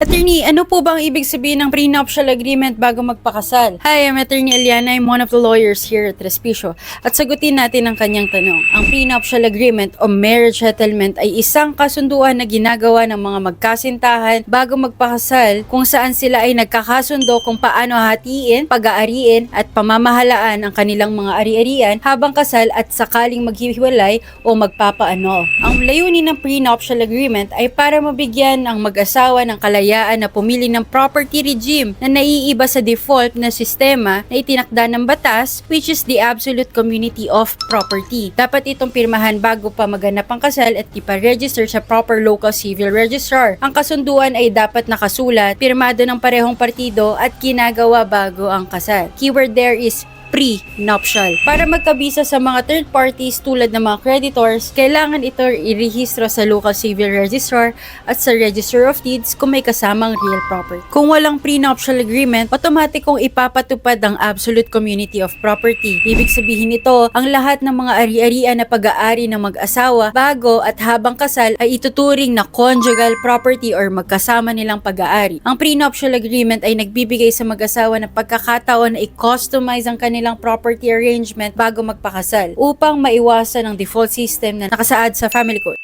Attorney, ano po ba ang ibig sabihin ng prenuptial agreement bago magpakasal? Hi, I'm Attorney Eliana. I'm one of the lawyers here at Respicio. At sagutin natin ang kanyang tanong. Ang prenuptial agreement o marriage settlement ay isang kasunduan na ginagawa ng mga magkasintahan bago magpakasal kung saan sila ay nagkakasundo kung paano hatiin, pag-aariin at pamamahalaan ang kanilang mga ari-arian habang kasal at sakaling maghihiwalay o magpapaano. Ang layunin ng prenuptial agreement ay para mabigyan ang mag-asawa ng kalayaan na pumili ng property regime na naiiba sa default na sistema na itinakda ng batas which is the absolute community of property. Dapat itong pirmahan bago pa maganap ang kasal at iparegister sa proper local civil registrar. Ang kasunduan ay dapat nakasulat, pirmado ng parehong partido at ginagawa bago ang kasal. Keyword there is pre-nuptial. Para magkabisa sa mga third parties tulad ng mga creditors, kailangan ito irehistro sa local civil registrar at sa register of deeds kung may kasamang real property. Kung walang pre-nuptial agreement, automatic kong ipapatupad ang absolute community of property. Ibig sabihin nito, ang lahat ng mga ari-arian na pag-aari ng mag-asawa bago at habang kasal ay ituturing na conjugal property or magkasama nilang pag-aari. Ang prenuptial agreement ay nagbibigay sa mag-asawa ng pagkakataon na i-customize ang kanilang property arrangement bago magpakasal upang maiwasan ang default system na nakasaad sa family code.